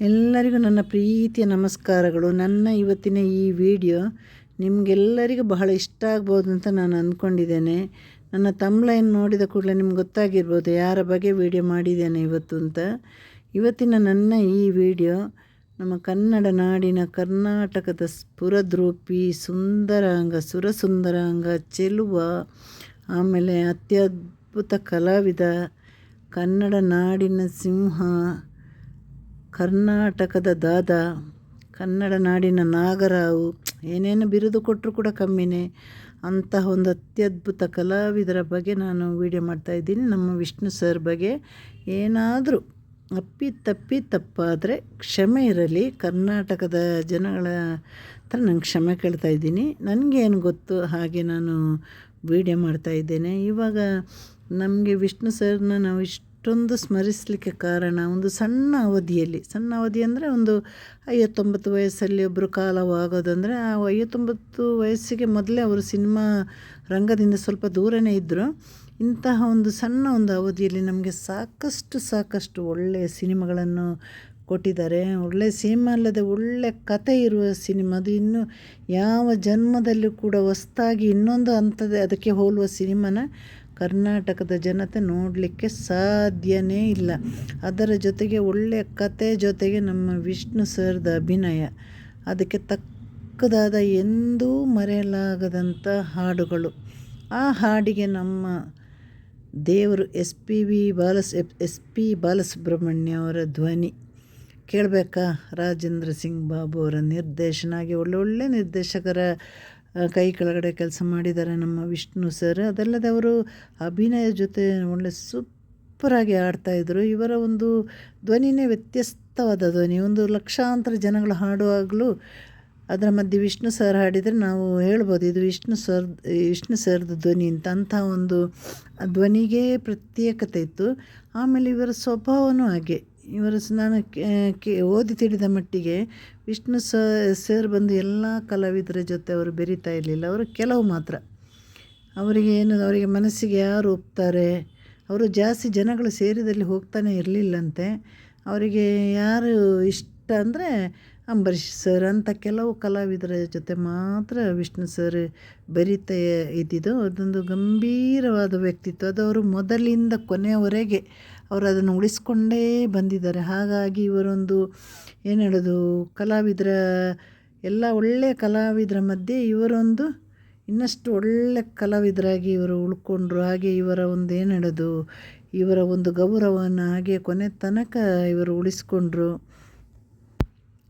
ಎಲ್ಲರಿಗೂ ನನ್ನ ಪ್ರೀತಿಯ ನಮಸ್ಕಾರಗಳು. ನನ್ನ ಇವತ್ತಿನ ಈ ವಿಡಿಯೋ ನಿಮಗೆಲ್ಲರಿಗೂ ಬಹಳ ಇಷ್ಟ ಆಗ್ಬೋದು ಅಂತ ನಾನು ಅಂದ್ಕೊಂಡಿದ್ದೇನೆ. ನನ್ನ ತಮ್ಲೈನ್ ನೋಡಿದ ಕೂಡಲೇ ನಿಮ್ಗೆ ಗೊತ್ತಾಗಿರ್ಬೋದು ಯಾರ ಬಗ್ಗೆ ವಿಡಿಯೋ ಮಾಡಿದ್ದೇನೆ ಇವತ್ತು ಅಂತ. ಇವತ್ತಿನ ನನ್ನ ಈ ವಿಡಿಯೋ ನಮ್ಮ ಕನ್ನಡ ನಾಡಿನ ಕರ್ನಾಟಕದ ಸ್ಫುರದ್ರೂಪಿ, ಸುಂದರಾಂಗ, ಸುರಸುಂದರಾಂಗ, ಚೆಲುವ, ಆಮೇಲೆ ಅತ್ಯದ್ಭುತ ಕಲಾವಿದ, ಕನ್ನಡ ನಾಡಿನ ಸಿಂಹ ಕರ್ನಾಟಕದ ದಾದ, ಕನ್ನಡ ನಾಡಿನ ನಾಗರಾವು, ಏನೇನು ಬಿರುದು ಕೊಟ್ಟರು ಕೂಡ ಕಮ್ಮಿನೇ. ಅಂತಹ ಒಂದು ಅತ್ಯದ್ಭುತ ಕಲಾವಿದರ ಬಗ್ಗೆ ನಾನು ವೀಡಿಯೋ ಮಾಡ್ತಾಯಿದ್ದೀನಿ ನಮ್ಮ ವಿಷ್ಣು ಸರ್ ಬಗ್ಗೆ ಏನಾದರೂ ಅಪ್ಪಿ ತಪ್ಪಿ ತಪ್ಪಾದರೆ ಕ್ಷಮೆ ಇರಲಿ. ಕರ್ನಾಟಕದ ಜನಗಳ ಹತ್ರ ನಂಗೆ ಕ್ಷಮೆ ಕೇಳ್ತಾ ಇದ್ದೀನಿ. ನನಗೇನು ಗೊತ್ತು ಹಾಗೆ ನಾನು ವೀಡಿಯೋ ಮಾಡ್ತಾಯಿದ್ದೇನೆ ಇವಾಗ ನಮಗೆ ವಿಷ್ಣು ಸರ್ನ ನಾವು ಇಷ್ಟು ಅಷ್ಟೊಂದು ಸ್ಮರಿಸಲಿಕ್ಕೆ ಕಾರಣ ಒಂದು ಸಣ್ಣ ಅವಧಿಯಲ್ಲಿ. ಸಣ್ಣ ಅವಧಿ ಅಂದರೆ ಒಂದು ಐವತ್ತೊಂಬತ್ತು ವಯಸ್ಸಲ್ಲಿ ಒಬ್ಬರು ಕಾಲವಾಗೋದಂದರೆ ಆ ಐವತ್ತೊಂಬತ್ತು ವಯಸ್ಸಿಗೆ ಮೊದಲೇ ಅವರು ಸಿನಿಮಾ ರಂಗದಿಂದ ಸ್ವಲ್ಪ ದೂರನೇ ಇದ್ದರು ಇಂತಹ ಒಂದು ಸಣ್ಣ ಒಂದು ಅವಧಿಯಲ್ಲಿ ನಮಗೆ ಸಾಕಷ್ಟು ಸಾಕಷ್ಟು ಒಳ್ಳೆಯ ಸಿನಿಮಾಗಳನ್ನು ಕೊಟ್ಟಿದ್ದಾರೆ. ಒಳ್ಳೆ ಸಿನಿಮಾ ಅಲ್ಲದೆ ಒಳ್ಳೆ ಕತೆ ಇರುವ ಸಿನಿಮಾ. ಅದು ಇನ್ನೂ ಯಾವ ಜನ್ಮದಲ್ಲೂ ಕೂಡ ಹೊಸ್ತಾಗಿ ಇನ್ನೊಂದು ಅಂಥದ್ದು ಅದಕ್ಕೆ ಹೋಲುವ ಸಿನಿಮಾನ ಕರ್ನಾಟಕದ ಜನತೆ ನೋಡಲಿಕ್ಕೆ ಸಾಧ್ಯನೇ ಇಲ್ಲ. ಅದರ ಜೊತೆಗೆ ಒಳ್ಳೆಯ ಕತೆ ಜೊತೆಗೆ ನಮ್ಮ ವಿಷ್ಣು ಸರ್ದ ಅಭಿನಯ. ಅದಕ್ಕೆ ತಕ್ಕದಾದ ಎಂದೂ ಮರೆಯಲಾಗದಂಥ ಹಾಡುಗಳು. ಆ ಹಾಡಿಗೆ ನಮ್ಮ ದೇವರು ಎಸ್ ಪಿ ವಿ ಬಾಲಸ್ ಎಸ್ ಪಿ ಬಾಲಸುಬ್ರಹ್ಮಣ್ಯ ಅವರ ಧ್ವನಿ. ಕೇಳಬೇಕಾ? ರಾಜೇಂದ್ರ ಸಿಂಗ್ ಬಾಬು ಅವರ ನಿರ್ದೇಶನ ಆಗಿ ಒಳ್ಳೊಳ್ಳೆ ನಿರ್ದೇಶಕರ ಕೈ ಕೆಳಗಡೆ ಕೆಲಸ ಮಾಡಿದ್ದಾರೆ ನಮ್ಮ ವಿಷ್ಣು ಸರ್ ಅದಲ್ಲದೆ ಅವರು ಅಭಿನಯ ಜೊತೆ ಒಳ್ಳೆ ಸೂಪರಾಗಿ ಆಡ್ತಾಯಿದ್ರು ಇವರ ಒಂದು ಧ್ವನಿನೇ ವ್ಯತ್ಯಸ್ತವಾದ ಧ್ವನಿ. ಒಂದು ಲಕ್ಷಾಂತರ ಜನಗಳು ಹಾಡುವಾಗಲೂ ಅದರ ಮಧ್ಯೆ ವಿಷ್ಣು ಸರ್ ಹಾಡಿದರೆ ನಾವು ಹೇಳ್ಬೋದು, ಇದು ವಿಷ್ಣು ಸರ್ ವಿಷ್ಣು ಸರ್ದು ಧ್ವನಿ ಅಂತ. ಅಂಥ ಒಂದು ಧ್ವನಿಗೆ ಪ್ರತ್ಯೇಕತೆ ಇತ್ತು. ಆಮೇಲೆ ಇವರ ಸ್ವಭಾವನೂ ಹಾಗೆ. ಇವರ ಸ್ನಾನಕ್ಕೆ ಓದಿ ತಿಳಿದ ಮಟ್ಟಿಗೆ ವಿಷ್ಣು ಸರ್ ಬಂದು ಎಲ್ಲ ಕಲಾವಿದರ ಜೊತೆ ಅವರು ಬೆರೀತಾ ಇರಲಿಲ್ಲ. ಅವರು ಕೆಲವು ಮಾತ್ರ. ಅವರಿಗೆ ಏನು, ಅವರಿಗೆ ಮನಸ್ಸಿಗೆ ಯಾರು ಒಪ್ತಾರೆ? ಅವರು ಜಾಸ್ತಿ ಜನಗಳು ಸೇರಿದಲ್ಲಿ ಹೋಗ್ತಾನೆ ಇರಲಿಲ್ಲಂತೆ. ಅವರಿಗೆ ಯಾರು ಇಷ್ಟ ಅಂದರೆ ಅಂಬರೀಷ್ ಸರ್ ಅಂತ ಕೆಲವು ಕಲಾವಿದರ ಜೊತೆ ಮಾತ್ರ ವಿಷ್ಣು ಸರ್ ಬರೀತಾ ಇದ್ದಿದ್ದು. ಅದೊಂದು ಗಂಭೀರವಾದ ವ್ಯಕ್ತಿತ್ವ. ಅದು ಅವರು ಮೊದಲಿಂದ ಕೊನೆಯವರೆಗೆ ಅವರು ಅದನ್ನು ಉಳಿಸ್ಕೊಂಡೇ ಬಂದಿದ್ದಾರೆ. ಹಾಗಾಗಿ ಇವರೊಂದು, ಏನು ಹೇಳೋದು, ಕಲಾವಿದರ, ಎಲ್ಲ ಒಳ್ಳೆಯ ಕಲಾವಿದರ ಮಧ್ಯೆ ಇವರೊಂದು ಇನ್ನಷ್ಟು ಒಳ್ಳೆಯ ಕಲಾವಿದರಾಗಿ ಇವರು ಉಳ್ಕೊಂಡ್ರು. ಹಾಗೆ ಇವರ ಒಂದು, ಏನು ಹೇಳೋದು, ಇವರ ಒಂದು ಗೌರವವನ್ನು ಹಾಗೆ ಕೊನೆ ತನಕ ಇವರು ಉಳಿಸ್ಕೊಂಡ್ರು.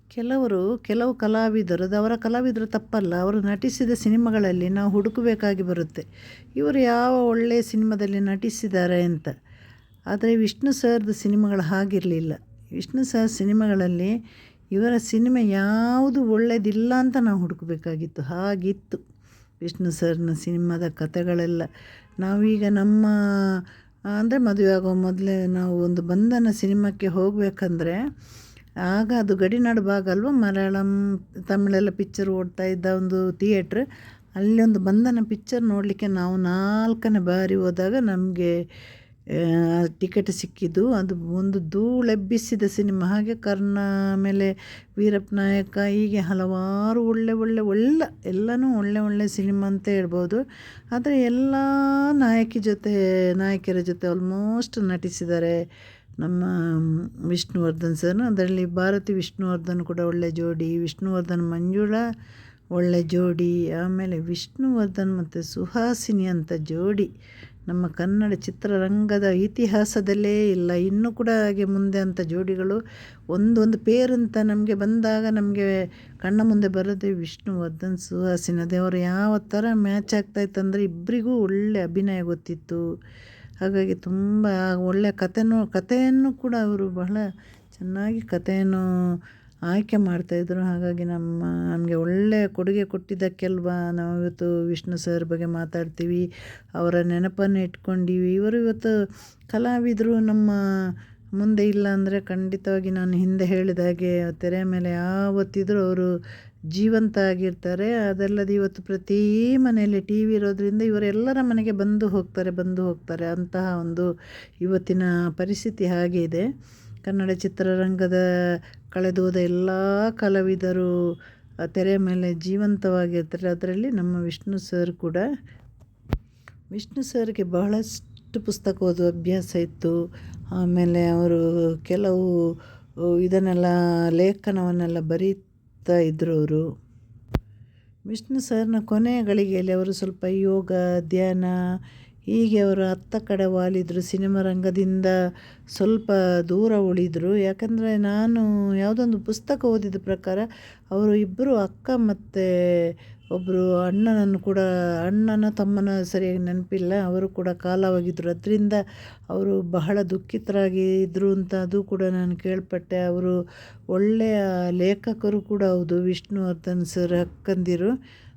ಕೆಲವರು, ಕೆಲವು ಕಲಾವಿದರು, ಅದು ಅವರ ಕಲಾವಿದರು ತಪ್ಪಲ್ಲ, ಅವರು ನಟಿಸಿದ ಸಿನಿಮಾಗಳಲ್ಲಿ ನಾವು ಹುಡುಕಬೇಕಾಗಿ ಬರುತ್ತೆ. ಇವರು ಯಾವ ಒಳ್ಳೆಯ ಸಿನಿಮಾದಲ್ಲಿ ನಟಿಸಿದ್ದಾರೆ ಅಂತ. ಆದರೆ ವಿಷ್ಣು ಸರ್ದು ಸಿನಿಮಾಗಳು ಹಾಗಿರಲಿಲ್ಲ. ವಿಷ್ಣು ಸರ್ ಸಿನಿಮಾಗಳಲ್ಲಿ ಇವರ ಸಿನಿಮಾ ಯಾವುದು ಒಳ್ಳೆಯದಿಲ್ಲ ಅಂತ ನಾವು ಹುಡುಕಬೇಕಾಗಿತ್ತು. ಹಾಗಿತ್ತು ವಿಷ್ಣು ಸರ್ನ ಸಿನಿಮಾದ ಕಥೆಗಳೆಲ್ಲ. ನಾವೀಗ ನಮ್ಮ, ಅಂದರೆ ಮದುವೆ ಆಗೋ ಮೊದಲೇ ನಾವು ಒಂದು ಬಂಧನ ಸಿನಿಮಾಕ್ಕೆ ಹೋಗಬೇಕಂದ್ರೆ ಆಗ ಅದು ಗಡಿನಾಡು ಭಾಗ ಅಲ್ವ? ಮಲಯಾಳಂ, ತಮಿಳೆಲ್ಲ ಪಿಕ್ಚರ್ ಓಡ್ತಾ ಇದ್ದ ಒಂದು ಥಿಯೇಟ್ರ್ ಅಲ್ಲಿ ಒಂದು ಬಂಧನ ಪಿಕ್ಚರ್ ನೋಡಲಿಕ್ಕೆ ನಾವು ನಾಲ್ಕನೇ ಬಾರಿ ಹೋದಾಗ ನಮಗೆ ಟಿಕೆಟ್ ಸಿಕ್ಕಿದ್ದು. ಅದು ಒಂದು ಧೂಳೆಬ್ಬಿಸಿದ ಸಿನಿಮಾ. ಹಾಗೆ ಕರ್ಣ ಆಮೇಲೆ ವೀರಪ್ಪ ನಾಯಕ, ಹೀಗೆ ಹಲವಾರು ಒಳ್ಳೆ ಒಳ್ಳೆ ಒಳ್ಳೆ, ಎಲ್ಲನೂ ಒಳ್ಳೆ ಒಳ್ಳೆ ಸಿನಿಮಾ ಅಂತ ಹೇಳ್ಬೋದು. ಆದರೆ ಎಲ್ಲ ನಾಯಕಿ ಜೊತೆ, ನಾಯಕಿಯರ ಜೊತೆ ಆಲ್ಮೋಸ್ಟ್ ನಟಿಸಿದ್ದಾರೆ ನಮ್ಮ ವಿಷ್ಣುವರ್ಧನ್ ಸರ್ ಅದರಲ್ಲಿ ಭಾರತಿ ವಿಷ್ಣುವರ್ಧನ್ ಕೂಡ ಒಳ್ಳೆ ಜೋಡಿ, ವಿಷ್ಣುವರ್ಧನ್ ಮಂಜುಳಾ ಒಳ್ಳೆ ಜೋಡಿ, ಆಮೇಲೆ ವಿಷ್ಣುವರ್ಧನ್ ಮತ್ತು ಸುಹಾಸಿನಿ ಅಂತ ಜೋಡಿ ನಮ್ಮ ಕನ್ನಡ ಚಿತ್ರರಂಗದ ಇತಿಹಾಸದಲ್ಲೇ ಇಲ್ಲ. ಇನ್ನೂ ಕೂಡ ಹಾಗೆ ಮುಂದೆ ಅಂತ ಜೋಡಿಗಳು, ಒಂದೊಂದು ಪೇರಂತ ನಮಗೆ ಬಂದಾಗ ನಮಗೆ ಕಣ್ಣ ಮುಂದೆ ಬರೋದೇ ವಿಷ್ಣುವರ್ಧನ್ ಸುಹಾಸಿನ ದೇವರು ಯಾವ ಥರ ಮ್ಯಾಚ್ ಆಗ್ತಾಯಿತ್ತಂದರೆ ಇಬ್ಬರಿಗೂ ಒಳ್ಳೆ ಅಭಿನಯ ಗೊತ್ತಿತ್ತು. ಹಾಗಾಗಿ ತುಂಬ ಒಳ್ಳೆಯ ಕಥೆನೂ, ಕಥೆಯನ್ನು ಕೂಡ ಅವರು ಬಹಳ ಚೆನ್ನಾಗಿ ಕಥೆಯನ್ನು ಆಯ್ಕೆ ಮಾಡ್ತಾಯಿದ್ರು ಹಾಗಾಗಿ ನಮ್ಮ, ನಮಗೆ ಒಳ್ಳೆಯ ಕೊಡುಗೆ ಕೊಟ್ಟಿದ್ದಕ್ಕೆಲ್ವಾ ನಾವು ಇವತ್ತು ವಿಷ್ಣು ಸರ್ ಬಗ್ಗೆ ಮಾತಾಡ್ತೀವಿ. ಅವರ ನೆನಪನ್ನು ಇಟ್ಕೊಂಡಿವಿ. ಇವರು ಇವತ್ತು ಕಲಾವಿದರು. ನಮ್ಮ ಮುಂದೆ ಇಲ್ಲ ಅಂದರೆ ಖಂಡಿತವಾಗಿ ನಾನು ಹಿಂದೆ ಹೇಳಿದ ಹಾಗೆ ತೆರೆ ಮೇಲೆ ಯಾವತ್ತಿದ್ರೂ ಅವರು ಜೀವಂತ ಆಗಿರ್ತಾರೆ. ಅದಲ್ಲದೆ ಇವತ್ತು ಪ್ರತಿ ಮನೆಯಲ್ಲಿ ಟಿ ವಿ ಇರೋದರಿಂದ ಇವರೆಲ್ಲರ ಮನೆಗೆ ಬಂದು ಹೋಗ್ತಾರೆ ಬಂದು ಹೋಗ್ತಾರೆ. ಅಂತಹ ಒಂದು ಇವತ್ತಿನ ಪರಿಸ್ಥಿತಿ ಹಾಗೆ ಇದೆ. ಕನ್ನಡ ಚಿತ್ರರಂಗದ ಕಳೆದು ಹೋದ ಎಲ್ಲ ಕಲಾವಿದರು, ಆ, ತೆರೆಯ ಮೇಲೆ ಜೀವಂತವಾಗಿರ್ತಾರೆ ಅದರಲ್ಲಿ ನಮ್ಮ ವಿಷ್ಣು ಸರ್ ಕೂಡ. ವಿಷ್ಣು ಸರ್ಗೆ ಬಹಳಷ್ಟು ಪುಸ್ತಕ ಓದುವ ಅಭ್ಯಾಸ ಇತ್ತು. ಆಮೇಲೆ ಅವರು ಕೆಲವು ಇದನ್ನೆಲ್ಲ ಲೇಖನವನ್ನೆಲ್ಲ ಬರೀತಾ ಇದ್ದರು ಅವರು. ವಿಷ್ಣು ಸರ್ನ ಕೊನೆಯ ಗಳಿಗೆಯಲ್ಲಿ ಅವರು ಸ್ವಲ್ಪ ಯೋಗ, ಧ್ಯಾನ ಹೀಗೆ ಅವರು ಅತ್ತ ಕಡೆ ವಾಲಿದ್ರು, ಸಿನಿಮಾ ರಂಗದಿಂದ ಸ್ವಲ್ಪ ದೂರ ಉಳಿದರು. ಯಾಕಂದರೆ ನಾನು ಯಾವುದೊಂದು ಪುಸ್ತಕ ಓದಿದ ಪ್ರಕಾರ ಅವರು ಇಬ್ಬರು ಅಕ್ಕ ಮತ್ತು ಒಬ್ಬರು ಅಣ್ಣನನ್ನು ಕೂಡ, ಅಣ್ಣನ ತಮ್ಮನ ಸರಿಯಾಗಿ ನೆನಪಿಲ್ಲ, ಅವರು ಕೂಡ ಕಾಲವಾಗಿದ್ದರು ಅದರಿಂದ ಅವರು ಬಹಳ ದುಃಖಿತರಾಗಿ ಇದ್ದರು ಅಂತ ಅದು ಕೂಡ ನಾನು ಕೇಳ್ಪಟ್ಟೆ. ಅವರು ಒಳ್ಳೆಯ ಲೇಖಕರು ಕೂಡ ಹೌದು, ವಿಷ್ಣುವರ್ಧನ್ ಸರ್ ಅಕ್ಕಂದಿರು.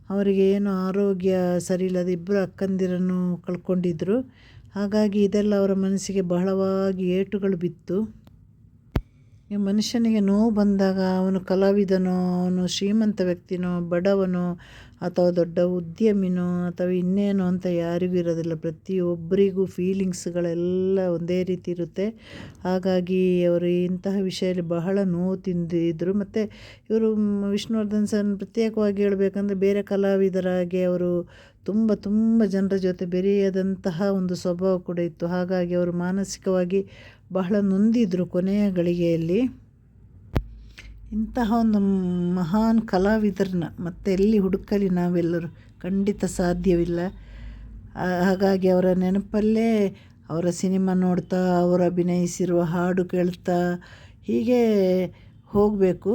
ಅವರಿಗೆ ಏನು ಆರೋಗ್ಯ ಸರಿ ಇಲ್ಲದ ಇಬ್ಬರು ಅಕ್ಕಂದಿರನ್ನು ಕಳ್ಕೊಂಡಿದ್ದರು ಹಾಗಾಗಿ ಇದೆಲ್ಲ ಅವರ ಮನಸ್ಸಿಗೆ ಬಹಳವಾಗಿ ಏಟುಗಳು ಬಿತ್ತು. ಈ ಮನುಷ್ಯನಿಗೆ ನೋವು ಬಂದಾಗ ಅವನು ಕಲಾವಿದನೋ, ಅವನು ಶ್ರೀಮಂತ ವ್ಯಕ್ತಿನೋ, ಬಡವನೋ, ಅಥವಾ ದೊಡ್ಡ ಉದ್ಯಮಿನೋ, ಅಥವಾ ಇನ್ನೇನೋ ಅಂತ ಯಾರಿಗೂ ಇರೋದಿಲ್ಲ. ಪ್ರತಿಯೊಬ್ಬರಿಗೂ ಫೀಲಿಂಗ್ಸ್ಗಳೆಲ್ಲ ಒಂದೇ ರೀತಿ ಇರುತ್ತೆ. ಹಾಗಾಗಿ ಅವರು ಇಂತಹ ವಿಷಯದಲ್ಲಿ ಬಹಳ ನೋವು ತಿಂದಿದ್ದರು ಮತ್ತು ಇವರು ವಿಷ್ಣುವರ್ಧನ್ ಸರ್ ಪ್ರತ್ಯೇಕವಾಗಿ ಹೇಳಬೇಕಂದ್ರೆ ಬೇರೆ ಕಲಾವಿದರಾಗಿ ಅವರು ತುಂಬ ತುಂಬ ಜನರ ಜೊತೆ ಬೆರೆಯದಂತಹ ಒಂದು ಸ್ವಭಾವ ಕೂಡ ಇತ್ತು. ಹಾಗಾಗಿ ಅವರು ಮಾನಸಿಕವಾಗಿ ಬಹಳ ನೊಂದಿದ್ರು ಕೊನೆಯ ಗಳಿಗೆಯಲ್ಲಿ. ಇಂತಹ ಒಂದು ಮಹಾನ್ ಕಲಾವಿದರನ್ನ ಮತ್ತೆ ಎಲ್ಲಿ ಹುಡುಕಲಿ ನಾವೆಲ್ಲರೂ ಖಂಡಿತ ಸಾಧ್ಯವಿಲ್ಲ. ಹಾಗಾಗಿ ಅವರ ನೆನಪಲ್ಲೇ ಅವರ ಸಿನಿಮಾ ನೋಡ್ತಾ, ಅವರು ಅಭಿನಯಿಸಿರುವ ಹಾಡು ಕೇಳ್ತಾ ಹೀಗೆ ಹೋಗಬೇಕು.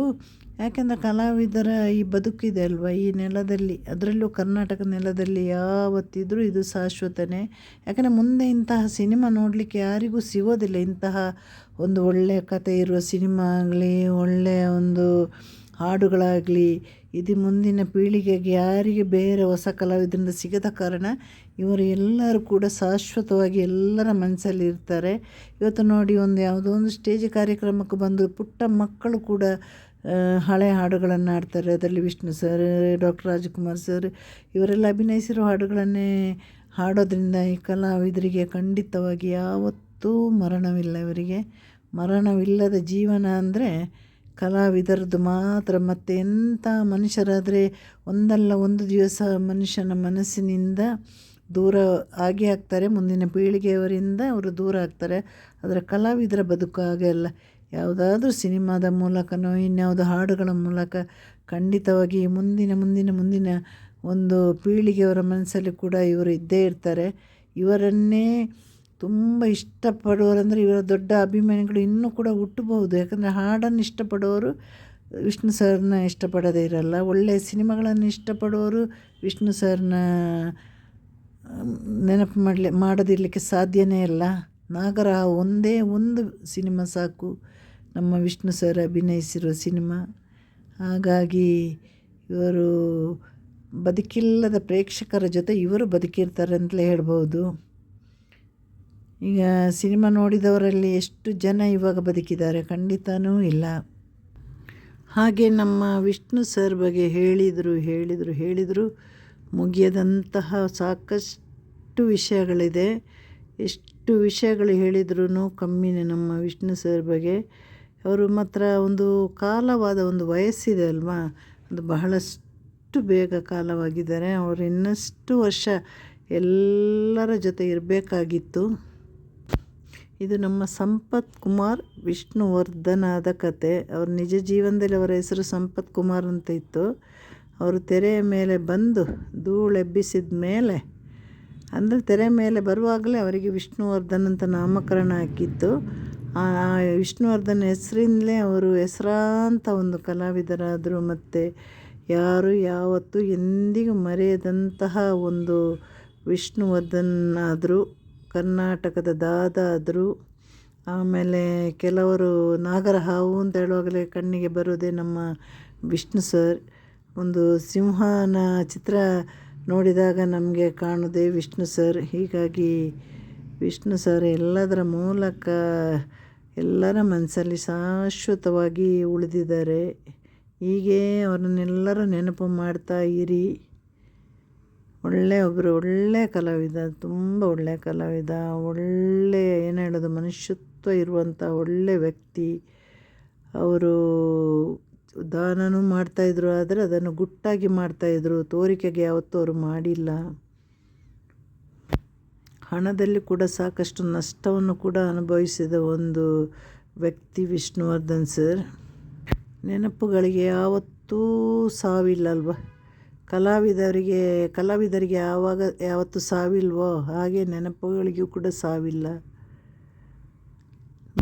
ಯಾಕೆಂದರೆ ಕಲಾವಿದರ ಈ ಬದುಕಿದೆ ಅಲ್ವಾ ಈ ನೆಲದಲ್ಲಿ? ಅದರಲ್ಲೂ ಕರ್ನಾಟಕ ನೆಲದಲ್ಲಿ ಯಾವತ್ತಿದ್ರೂ ಇದು ಶಾಶ್ವತನೇ. ಯಾಕೆಂದರೆ ಮುಂದೆ ಇಂತಹ ಸಿನಿಮಾ ನೋಡಲಿಕ್ಕೆ ಯಾರಿಗೂ ಸಿಗೋದಿಲ್ಲ. ಇಂತಹ ಒಂದು ಒಳ್ಳೆಯ ಕತೆ ಇರುವ ಸಿನಿಮಾ ಆಗಲಿ ಒಳ್ಳೆಯ ಒಂದು ಹಾಡುಗಳಾಗಲಿ, ಇದು ಮುಂದಿನ ಪೀಳಿಗೆಗೆ ಯಾರಿಗೆ ಬೇರೆ ಹೊಸ ಕಲಾವಿದರಿಂದ ಸಿಗದ ಕಾರಣ, ಇವರು ಎಲ್ಲರೂ ಕೂಡ ಶಾಶ್ವತವಾಗಿ ಎಲ್ಲರ ಮನಸ್ಸಲ್ಲಿ ಇರ್ತಾರೆ. ಇವತ್ತು ನೋಡಿ ಒಂದು ಯಾವುದೋ ಒಂದು ಸ್ಟೇಜ್ ಕಾರ್ಯಕ್ರಮಕ್ಕೆ ಬಂದು ಪುಟ್ಟ ಮಕ್ಕಳು ಕೂಡ ಹಳೆ ಹಾಡುಗಳನ್ನು ಹಾಡ್ತಾರೆ. ಅದರಲ್ಲಿ Vishnu sir, doctor Rajkumar sir, ಇವರೆಲ್ಲ ಅಭಿನಯಿಸಿರೋ ಹಾಡುಗಳನ್ನೇ ಹಾಡೋದ್ರಿಂದ ಈ ಕಲಾವಿದರಿಗೆ ಖಂಡಿತವಾಗಿ ಯಾವತ್ತೂ ಮರಣವಿಲ್ಲ ಇವರಿಗೆ. ಮರಣವಿಲ್ಲದ ಜೀವನ ಅಂದರೆ ಕಲಾವಿದರದ್ದು ಮಾತ್ರ. ಮತ್ತೆ ಎಂಥ ಮನುಷ್ಯರಾದರೆ ಒಂದಲ್ಲ ಒಂದು ದಿವಸ ಮನುಷ್ಯನ ಮನಸ್ಸಿನಿಂದ ದೂರ ಆಗಿ ಆಗ್ತಾರೆ ಮುಂದಿನ ಪೀಳಿಗೆಯವರಿಂದ ಅವರು ದೂರ ಆಗ್ತಾರೆ ಆದರೆ ಕಲಾವಿದರ ಬದುಕು ಹಾಗೆ ಅಲ್ಲ. ಯಾವುದಾದ್ರೂ ಸಿನಿಮಾದ ಮೂಲಕನೋ ಇನ್ಯಾವುದೋ ಹಾಡುಗಳ ಮೂಲಕ ಖಂಡಿತವಾಗಿ ಮುಂದಿನ ಮುಂದಿನ ಮುಂದಿನ ಒಂದು ಪೀಳಿಗೆಯವರ ಮನಸ್ಸಲ್ಲಿ ಕೂಡ ಇವರು ಇದ್ದೇ ಇರ್ತಾರೆ. ಇವರನ್ನೇ ತುಂಬ ಇಷ್ಟಪಡುವರಂದರೆ ಇವರ ದೊಡ್ಡ ಅಭಿಮಾನಿಗಳು ಇನ್ನೂ ಕೂಡ ಹುಟ್ಟಬಹುದು. ಯಾಕಂದರೆ ಹಾಡನ್ನು ಇಷ್ಟಪಡೋರು ವಿಷ್ಣು ಸರ್ನ ಇಷ್ಟಪಡದೇ ಇರಲ್ಲ. ಒಳ್ಳೆಯ ಸಿನಿಮಾಗಳನ್ನು ಇಷ್ಟಪಡೋರು ವಿಷ್ಣು ಸರ್ನ ನೆನಪು ಮಾಡಲಿ, ಮಾಡದಿರಲಿಕ್ಕೆ ಸಾಧ್ಯನೇ ಇಲ್ಲ. ನಾಗರ ಒಂದೇ ಒಂದು ಸಿನಿಮಾ ಸಾಕು. ನಮ್ಮ ವಿಷ್ಣು ಸರ್ ಅಭಿನಯಿಸಿರೋ ಸಿನಿಮಾ. ಹಾಗಾಗಿ ಇವರು ಬದುಕಿಲ್ಲದ ಪ್ರೇಕ್ಷಕರ ಜೊತೆ ಇವರು ಬದುಕಿರ್ತಾರೆ ಅಂತಲೇ ಹೇಳ್ಬೋದು ಈಗ ಸಿನಿಮಾ ನೋಡಿದವರಲ್ಲಿ ಎಷ್ಟು ಜನ ಇವಾಗ ಬದುಕಿದ್ದಾರೆ ಖಂಡಿತನೂ ಇಲ್ಲ. ಹಾಗೆ ನಮ್ಮ ವಿಷ್ಣು ಸರ್ ಬಗ್ಗೆ ಹೇಳಿದರು ಹೇಳಿದರು ಹೇಳಿದರು, ಮುಗಿಯದಂತಹ ಸಾಕಷ್ಟು ವಿಷಯಗಳಿದೆ. ಎಷ್ಟು ವಿಷಯಗಳು ಹೇಳಿದ್ರೂ ಕಮ್ಮಿನೇ ನಮ್ಮ ವಿಷ್ಣು ಸರ್ ಬಗ್ಗೆ. ಅವರು ಮಾತ್ರ ಒಂದು ಕಾಲವಾದ ಒಂದು ವಯಸ್ಸಿದೆ ಅಲ್ವಾ? ಅದು ಬಹಳಷ್ಟು ಬೇಗ ಕಾಲವಾಗಿದ್ದಾರೆ ಅವರು ಇನ್ನಷ್ಟು ವರ್ಷ ಎಲ್ಲರ ಜೊತೆ ಇರಬೇಕಾಗಿತ್ತು. ಇದು ನಮ್ಮ ಸಂಪತ್ ಕುಮಾರ್ ವಿಷ್ಣುವರ್ಧನದ ಕತೆ. ಅವ್ರ ನಿಜ ಜೀವನದಲ್ಲಿ ಅವರ ಹೆಸರು ಸಂಪತ್ ಕುಮಾರ್ ಅಂತ ಇತ್ತು. ಅವರು ತೆರೆಯ ಮೇಲೆ ಬಂದು ಧೂಳೆಬ್ಬಿಸಿದ ಮೇಲೆ, ಅಂದರೆ ತೆರೆ ಮೇಲೆ ಬರುವಾಗಲೇ ಅವರಿಗೆ ವಿಷ್ಣುವರ್ಧನ್ ಅಂತ ನಾಮಕರಣ ಹಾಕಿತ್ತು. ಆ ವಿಷ್ಣುವರ್ಧನ್ ಹೆಸರಿಂದಲೇ ಅವರು ಹೆಸರಾಂತ ಒಂದು ಕಲಾವಿದರಾದರು ಮತ್ತು ಯಾರು ಯಾವತ್ತೂ ಎಂದಿಗೂ ಮರೆಯದಂತಹ ಒಂದು ವಿಷ್ಣುವರ್ಧನ್ ಆದರು. ಕರ್ನಾಟಕದ ದಾದ ಆದರು, ಆಮೇಲೆ ಕೆಲವರು ನಾಗರ ಹಾವು ಅಂತ ಹೇಳುವಾಗಲೇ ಕಣ್ಣಿಗೆ ಬರೋದೇ ನಮ್ಮ ವಿಷ್ಣು ಸರ್. ಒಂದು ಸಿಂಹನ ಚಿತ್ರ ನೋಡಿದಾಗ ನಮಗೆ ಕಾಣೋದೇ ವಿಷ್ಣು ಸರ್. ಹೀಗಾಗಿ ವಿಷ್ಣು ಸರ್ ಎಲ್ಲದರ ಮೂಲಕ ಎಲ್ಲರ ಮನಸ್ಸಲ್ಲಿ ಶಾಶ್ವತವಾಗಿ ಉಳಿದಿದ್ದಾರೆ. ಹೀಗೇ ಅವರನ್ನೆಲ್ಲರೂ ನೆನಪು ಮಾಡ್ತಾ ಇರಿ. ಒಳ್ಳೆಯ ಒಬ್ಬರು ಒಳ್ಳೆಯ ಕಲಾವಿದ, ತುಂಬ ಒಳ್ಳೆಯ ಕಲಾವಿದ ಒಳ್ಳೆಯ ಏನು ಹೇಳೋದು, ಮನುಷ್ಯತ್ವ ಇರುವಂಥ ಒಳ್ಳೆ ವ್ಯಕ್ತಿ. ಅವರು ದಾನನೂ ಮಾಡ್ತಾಯಿದ್ರು ಆದರೆ ಅದನ್ನು ಗುಟ್ಟಾಗಿ ಮಾಡ್ತಾಯಿದ್ರು ತೋರಿಕೆಗೆ ಯಾವತ್ತೂ ಅವರು ಮಾಡಿಲ್ಲ. ಹಣದಲ್ಲಿ ಕೂಡ ಸಾಕಷ್ಟು ನಷ್ಟವನ್ನು ಕೂಡ ಅನುಭವಿಸಿದ ಒಂದು ವ್ಯಕ್ತಿ ವಿಷ್ಣುವರ್ಧನ್ ಸರ್. ನೆನಪುಗಳಿಗೆ ಯಾವತ್ತೂ ಸಾವಿಲ್ಲ ಅಲ್ವಾ? ಕಲಾವಿದರಿಗೆ ಕಲಾವಿದರಿಗೆ ಯಾವಾಗ ಯಾವತ್ತು ಸಾವಿಲ್ವೋ ಹಾಗೆ ನೆನಪುಗಳಿಗೂ ಕೂಡ ಸಾವಿಲ್ಲ.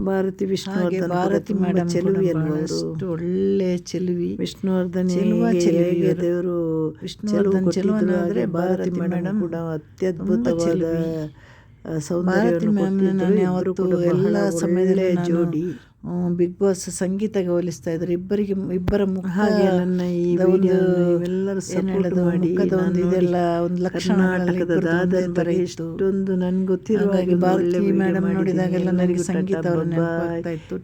ಭಾರತಿ ವಿಷ್ಣುವರ್ಧನ್ ಭಾರತಿ ಮೇಡಮ್ ಚೆಲುವಿ ಅಲ್ವಾ ಒಳ್ಳೆ ಚೆಲುವಿ. ವಿಷ್ಣುವರ್ಧನ್ ಚೆಲುವ ಹೇಗೆ- ದೇವರು ವಿಷ್ಣುವರ್ಧನ್ ಭಾರತಿ ಮೇಡಮ್ ಕೂಡ ಅತ್ಯದ್ಭುತವಾದ ಎಲ್ಲ ಸಮಯದಲ್ಲಿ ಜೋಡಿ. ಬಿಗ್ ಬಾಸ್ ಸಂಗೀತಗೆ ಹೋಲಿಸ್ತಾ ಇದ್ರು ಇಬ್ಬರಿಗೆ ಇಬ್ಬರ ಮುಖ ನನ್ನ ಈ ಏನ್ ಸಪೋರ್ಟ್ ಮಾಡಿ ಒಂದು ಇದೆಲ್ಲ. ಇಷ್ಟೊಂದು ನನ್ಗೆ ಗೊತ್ತಿರುವ ಹಾಗಾಗಿ ಹಾಗೆ ಭಾರತಿ ಮೇಡಮ್ ನೋಡಿದಾಗೆಲ್ಲ ನನಗೆ ಸಂಗೀತ ಟಾಟಾ, ಅವ್ರ. ನೆನಪಾಗ್ತಾ ಇತ್ತು.